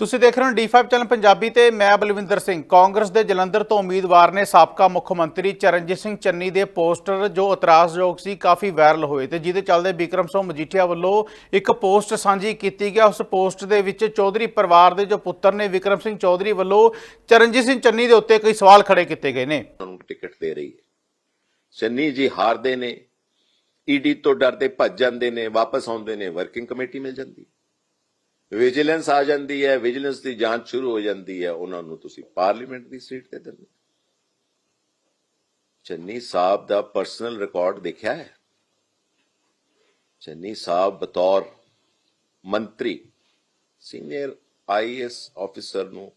ਤੁਸੀਂ ਦੇਖ ਰਹੇ ਹੋ D5 ਚੈਨਲ ਪੰਜਾਬੀ ਤੇ ਮੈਂ ਬਲਵਿੰਦਰ ਸਿੰਘ। ਕਾਂਗਰਸ ਦੇ ਜਲੰਧਰ ਤੋਂ ਉਮੀਦਵਾਰ ਨੇ ਸਾਬਕਾ ਮੁੱਖ ਮੰਤਰੀ ਚਰਨਜੀਤ ਸਿੰਘ ਚੰਨੀ ਦੇ ਪੋਸਟਰ ਜੋ ਇਤਰਾਜ਼ਯੋਗ ਸੀ ਕਾਫੀ ਵਾਇਰਲ ਹੋਏ ਤੇ ਜਿਹਦੇ ਚੱਲਦੇ ਵਿਕਰਮ ਸਿੰਘ ਮਜੀਠੀਆ ਵੱਲੋਂ ਇੱਕ ਪੋਸਟ ਸਾਂਝੀ ਕੀਤੀ ਗਿਆ ਉਸ ਪੋਸਟ ਦੇ ਵਿੱਚ ਚੌਧਰੀ ਪਰਿਵਾਰ ਦੇ ਜੋ ਪੁੱਤਰ ਨੇ ਵਿਕਰਮ ਸਿੰਘ ਚੌਧਰੀ ਵੱਲੋਂ ਚਰਨਜੀਤ ਸਿੰਘ ਚੰਨੀ ਦੇ ਉੱਤੇ ਕਈ ਸਵਾਲ ਖੜੇ ਕੀਤੇ ਗਏ ਨੇ। ਨੂੰ ਟਿਕਟ ਦੇ ਰਹੀ ਹੈ। ਚੰਨੀ ਜੀ ਹਾਰਦੇ ਨੇ, ਈਡੀ ਤੋਂ ਡਰਦੇ ਭੱਜ ਜਾਂਦੇ ਨੇ, ਵਾਪਸ ਆਉਂਦੇ ਨੇ ਵਰਕਿੰਗ ਕਮੇਟੀ ਮਿਲ ਜਾਂਦੀ ਵਿਜੀਲੈਂਸ ਆ ਜਾਂਦੀ ਹੈ, ਵਿਜੀਲੈਂਸ ਦੀ ਜਾਂਚ ਸ਼ੁਰੂ ਹੋ ਜਾਂਦੀ ਹੈ, ਉਹਨਾਂ ਨੂੰ ਤੁਸੀਂ ਪਾਰਲੀਮੈਂਟ ਦੀ ਸੀਟ ਤੇ ਦਿੰਦੇ ਚੰਨੀ ਸਾਹਿਬ ਦਾ ਪਰਸਨਲ ਰਿਕਾਰਡ ਦੇਖਿਆ ਹੈ? ਚੰਨੀ ਸਾਹਿਬ ਬਤੌਰ ਮੰਤਰੀ, ਸੀਨੀਅਰ ਆਈਐਸ ਆਫੀਸਰ ਨੂੰ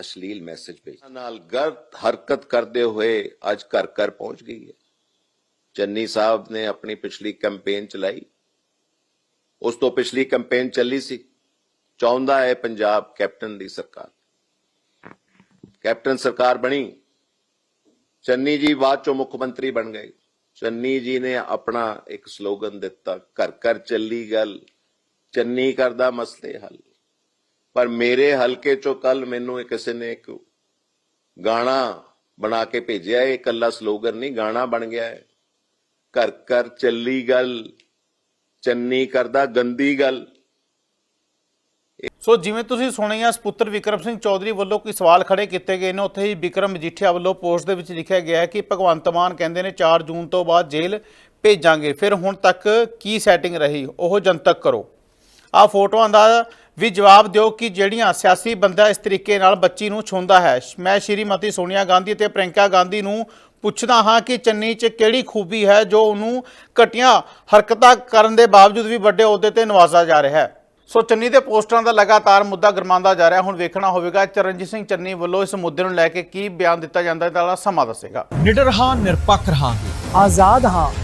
ਅਸ਼ਲੀਲ ਮੈਸੇਜ ਭੇਜ ਨਾਲ ਗਲਤ ਹਰਕਤ ਕਰਦੇ ਹੋਏ ਅੱਜ ਘਰ ਘਰ ਪਹੁੰਚ ਗਈ ਹੈ। ਚੰਨੀ ਸਾਹਿਬ ਨੇ ਆਪਣੀ ਪਿਛਲੀ ਕੈਂਪੇਨ ਚਲਾਈ। ਉਸ ਤੋਂ ਪਿਛਲੀ ਕੈਂਪੇਨ ਚੱਲੀ ਸੀ। ਚਾਹੁੰਦਾ ਹੈ ਪੰਜਾਬ ਕੈਪਟਨ ਦੀ ਸਰਕਾਰ। ਕੈਪਟਨ ਸਰਕਾਰ ਬਣੀ। ਚੰਨੀ ਜੀ ਬਾਅਦ ਚੋਂ ਮੁੱਖ ਮੰਤਰੀ ਬਣ ਗਏ। ਚੰਨੀ ਜੀ ਨੇ ਆਪਣਾ ਇੱਕ ਸਲੋਗਨ ਦਿੱਤਾ, ਘਰ ਘਰ ਚੱਲੀ ਗੱਲ, ਚੰਨੀ ਕਰਦਾ ਮਸਲੇ ਹੱਲ। ਪਰ ਮੇਰੇ ਹਲਕੇ ਚੋਂ ਕੱਲ ਮੈਨੂੰ ਕਿਸੇ ਨੇ ਇੱਕ ਗਾਣਾ ਬਣਾ ਕੇ ਭੇਜਿਆ। ਇਹ ਇਕੱਲਾ ਸਲੋਗਨ ਨਹੀਂ, ਗਾਣਾ ਬਣ ਗਿਆ ਹੈ। ਘਰ ਘਰ ਚੱਲੀ ਗੱਲ ਚੰਨੀ ਕਰਦਾ, ਗੰਦੀ ਗੱਲ। ਸੋ ਜਿਵੇਂ ਤੁਸੀਂ ਸੁਣਿਆ ਸੁਪੁੱਤਰ ਵਿਕਰਮ ਸਿੰਘ ਚੌਧਰੀ ਵੱਲੋਂ ਕੋਈ ਸਵਾਲ ਖੜੇ ਕੀਤੇ ਗਏ ਨੇ। ਉੱਥੇ ਹੀ ਵਿਕਰਮ ਮਜੀਠੀਆ ਵੱਲੋਂ ਪੋਸਟ ਦੇ ਵਿੱਚ ਲਿਖਿਆ ਗਿਆ ਹੈ ਕਿ ਭਗਵੰਤ ਮਾਨ ਕਹਿੰਦੇ ਨੇ 4 ਜੂਨ ਤੋਂ ਬਾਅਦ ਜੇਲ੍ਹ ਭੇਜਾਂਗੇ। ਫਿਰ ਹੁਣ ਤੱਕ ਕੀ ਸੈਟਿੰਗ ਰਹੀ? ਉਹ ਜਨਤਕ ਕਰੋ। ਆ ਫੋਟੋਆਂ ਦਾ ਵੀ ਜਵਾਬ ਦਿਓ ਕਿ ਜਿਹੜੀਆਂ ਸਿਆਸੀ ਬੰਦਾ ਇਸ ਤਰੀਕੇ ਨਾਲ ਬੱਚੀ ਨੂੰ ਛੁੰਦਾ ਹੈ। ਮੈਂ ਸ਼੍ਰੀਮਤੀ ਸੋਨੀਆ ਗਾਂਧੀ ਤੇ ਪ੍ਰਿੰਕਾ ਗਾਂਧੀ ਨੂੰ ਪੁੱਛਦਾ ਹਾਂ ਕਿ ਚੰਨੀ 'ਚ ਕਿਹੜੀ ਖੂਬੀ ਹੈ ਜੋ ਉਹਨੂੰ ਘਟੀਆਂ ਹਰਕਤਾਂ ਕਰਨ ਦੇ ਬਾਵਜੂਦ ਵੀ ਵੱਡੇ ਅਹੁਦੇ ਤੇ ਨਵਾਜ਼ਾ ਜਾ ਰਿਹਾ ਹੈ। ਸੋ ਚੰਨੀ ਦੇ ਪੋਸਟਰਾਂ ਦਾ ਲਗਾਤਾਰ ਮੁੱਦਾ ਗਰਮਾਉਂਦਾ ਜਾ ਰਿਹਾ। ਹੁਣ ਵੇਖਣਾ ਹੋਵੇਗਾ ਚਰਨਜੀਤ ਸਿੰਘ ਚੰਨੀ ਵੱਲੋਂ ਇਸ ਮੁੱਦੇ ਨੂੰ ਲੈ ਕੇ ਕੀ ਬਿਆਨ ਦਿੱਤਾ ਜਾਂਦਾ ਹੈ ਤਾਂ ਸਮਾਂ ਦੱਸੇਗਾ। ਨਿਡਰ ਹਾਂ, ਨਿਰਪੱਖ ਹਾਂ ਆਜ਼ਾਦ ਹਾਂ।